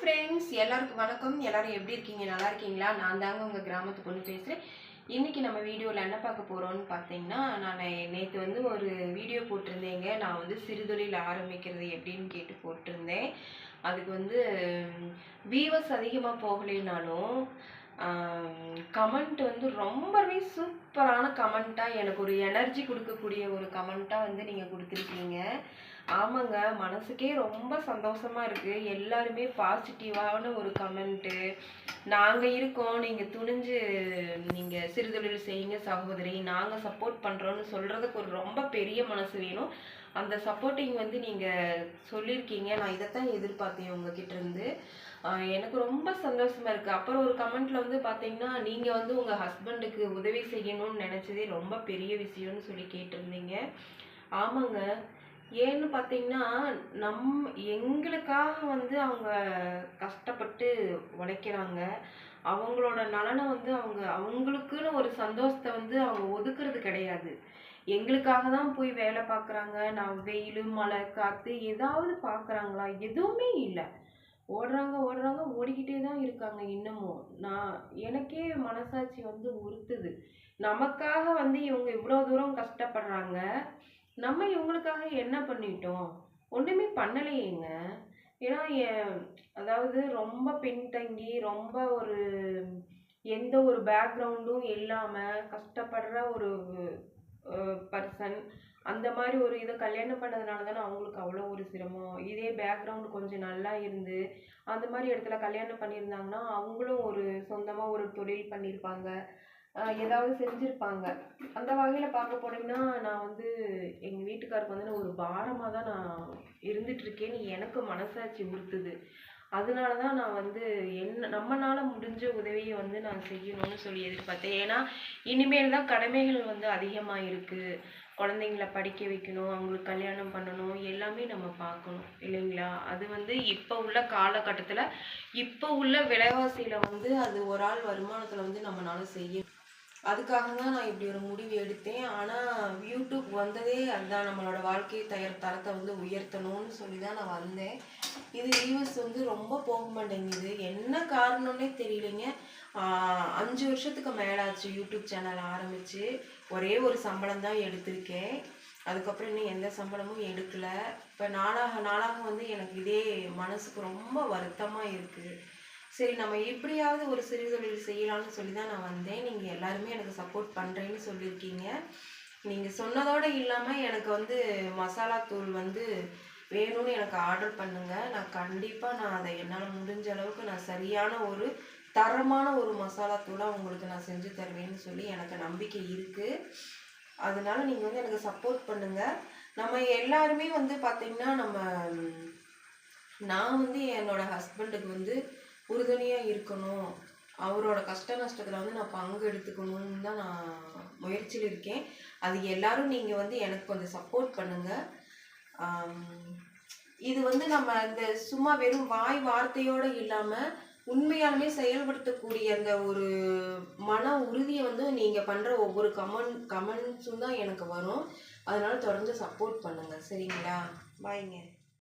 Friends எல்லாருக்கும் வணக்கம். எல்லாரும் எப்படி இருக்கீங்க? நல்லா இருக்கீங்களா? நான் தாங்க உங்கள் கிராமத்து பொண்ணு பேசுகிறேன் இன்றைக்கி நம்ம வீடியோவில் என்ன பார்க்க போகிறோம்னு பார்த்தீங்கன்னா நான் நேற்று வந்து ஒரு வீடியோ போட்டிருந்தேங்க. நான் வந்து சிறுதொழில் ஆரம்பிக்கிறது எப்படின்னு கேட்டு போட்டிருந்தேன். அதுக்கு வந்து வியூவர்ஸ் அதிகமாக போகலைனாலும் கமெண்ட் வந்து ரொம்பவே சூப்பரான கமெண்ட்டாக எனக்கு ஒரு எனர்ஜி கொடுக்கக்கூடிய ஒரு கமெண்ட்டாக வந்து நீங்கள் கொடுத்துருக்கீங்க. ஆமாங்க மனசுக்கே ரொம்ப சந்தோஷமா இருக்குது எல்லாருமே பாசிட்டிவான ஒரு கமெண்ட்டு நாங்கள் இருக்கோம் நீங்கள் துணிஞ்சு நீங்கள் சிறுதொழில் செய்யுங்க சகோதரி. நாங்கள் சப்போர்ட் பண்ணுறோன்னு சொல்கிறதுக்கு ஒரு ரொம்ப பெரிய மனசு வேணும். அந்த சப்போர்ட்டிங் வந்து நீங்கள் சொல்லியிருக்கீங்க நான் இதைத்தான் எதிர்பார்த்தேன் உங்ககிட்டருந்து எனக்கு ரொம்ப சந்தோஷமாக இருக்குது அப்புறம் ஒரு கமெண்ட்டில் வந்து பார்த்தீங்கன்னா நீங்கள் வந்து உங்கள் ஹஸ்பண்டுக்கு உதவி செய்யணும்னு நினச்சதே ரொம்ப பெரிய விஷயம்னு சொல்லி கேட்டிருந்தீங்க. ஆமாங்க. ஏன்னு பார்த்தீங்கன்னா நம் எங்களுக்காக வந்து அவங்க கஷ்டப்பட்டு உழைக்கிறாங்க. அவங்களோட நலனை வந்து அவங்க அவங்களுக்குன்னு ஒரு சந்தோஷத்தை வந்து அவங்க ஒதுக்குறது கிடையாது. எங்களுக்காக தான் போய் வேலை பார்க்குறாங்க. நான் வெயில் மழை காற்று ஏதாவது பார்க்குறாங்களா? எதுவுமே இல்லை. ஓடுறாங்க ஓடுறாங்க ஓடிக்கிட்டே தான் இருக்காங்க இன்னமும். நான் எனக்கே மனசாட்சி வந்து உறுத்துது. நமக்காக வந்து இவங்க இவ்வளோ தூரம் கஷ்டப்படுறாங்க. நம்ம இவங்களுக்காக என்ன பண்ணிட்டோம்? ஒன்றுமே பண்ணலையேங்க. ஏன்னா என் அதாவது ரொம்ப பின்தங்கி ரொம்ப ஒரு எந்த ஒரு பேக்ரவுண்டும் இல்லாமல் கஷ்டப்படுற ஒரு பர்சன் அந்த மாதிரி ஒரு இதை கல்யாணம் பண்ணதுனால தானே அவங்களுக்கு அவ்வளோ ஒரு சிரமம். இதே பேக்ரவுண்டு கொஞ்சம் நல்லா இருந்து அந்த மாதிரி இடத்துல கல்யாணம் பண்ணியிருந்தாங்கன்னா அவங்களும் ஒரு சொந்தமாக ஒரு தொழில் பண்ணியிருப்பாங்க. ஏதாவது செஞ்சுருப்பாங்க. அந்த வகையில் பார்க்க போனீங்கன்னா நான் வந்து எங்கள் வீட்டுக்காருக்கு வந்து நான் ஒரு பாரமாக தான் நான் இருந்துகிட்ருக்கேன்னு எனக்கு மனசாட்சி உறுத்துது. அதனால தான் நான் வந்து என்ன நம்மளால் முடிஞ்ச உதவியை வந்து நான் செய்யணும்னு சொல்லி எதிர்பார்த்தேன். ஏன்னா இனிமேல் தான் கடமைகள் வந்து அதிகமாக இருக்குது குழந்தைங்கள படிக்க வைக்கணும் அவங்களுக்கு கல்யாணம் பண்ணணும் எல்லாமே நம்ம பார்க்கணும். இல்லைங்களா? அது வந்து இப்போ உள்ள காலகட்டத்தில் இப்போ உள்ள விலைவாசியில் வந்து அது ஒரு ஆள் வருமானத்தில் வந்து நம்மளால செய்ய அதுக்காக தான் நான் இப்படி ஒரு முடிவு எடுத்தேன். ஆனால் யூடியூப் வந்ததே அதுதான் நம்மளோட வாழ்க்கை தயார் தரத்தை வந்து உயர்த்தணும்னு சொல்லி தான் நான் வந்தேன். இது வியூவர்ஸ் வந்து ரொம்ப போக மாட்டேங்குது. என்ன காரணம்னே தெரியலைங்க. அஞ்சு வருஷத்துக்கு மேலாச்சு யூடியூப் சேனல் ஆரம்பித்து ஒரே ஒரு சம்பளம் தான் எடுத்திருக்கேன். அதுக்கப்புறம் இன்னும் எந்த சம்பளமும் எடுக்கலை. இப்போ நாளாக நாளாக வந்து எனக்கு இதே மனசுக்கு ரொம்ப வருத்தமாக இருக்குது சரி நம்ம எப்படியாவது ஒரு சிறு தொழில் செய்யலாம்னு சொல்லி தான் நான் வந்தேன். நீங்கள் எல்லாருமே எனக்கு சப்போர்ட் பண்ணுறேன்னு சொல்லியிருக்கீங்க. நீங்கள் சொன்னதோடு இல்லாமல் எனக்கு வந்து மசாலா தூள் வந்து வேணும்னு எனக்கு ஆர்டர் பண்ணுங்கள் நான் கண்டிப்பாக நான் அதை என்னால் முடிஞ்ச அளவுக்கு நான் சரியான ஒரு தரமான ஒரு மசாலா தூளாக உங்களுக்கு நான் செஞ்சு தருவேன்னு சொல்லி எனக்கு நம்பிக்கை இருக்குது அதனால நீங்கள் வந்து எனக்கு சப்போர்ட் பண்ணுங்கள் நம்ம எல்லாருமே வந்து பார்த்திங்கன்னா நம்ம நான் வந்து என்னோட ஹஸ்பண்டுக்கு வந்து உறுதுணையாக இருக்கணும். அவரோட கஷ்ட நஷ்டத்தில் வந்து நான் பங்கு எடுத்துக்கணும்னு தான் நான் முயற்சியில் இருக்கேன். அது எல்லாரும் நீங்கள் வந்து எனக்கு கொஞ்சம் சப்போர்ட் பண்ணுங்கள் இது வந்து நம்ம இந்த சும்மா வெறும் வாய் வார்த்தையோடு இல்லாமல் உண்மையாலுமே செயல்படுத்தக்கூடிய அந்த ஒரு மன உறுதியை வந்து நீங்கள் பண்ணுற ஒவ்வொரு கமெண்ட் கமெண்ட்ஸும் தான் எனக்கு வரும். அதனால் தொடர்ந்து சப்போர்ட் பண்ணுங்கள் சரிங்களா? பாய்ங்க.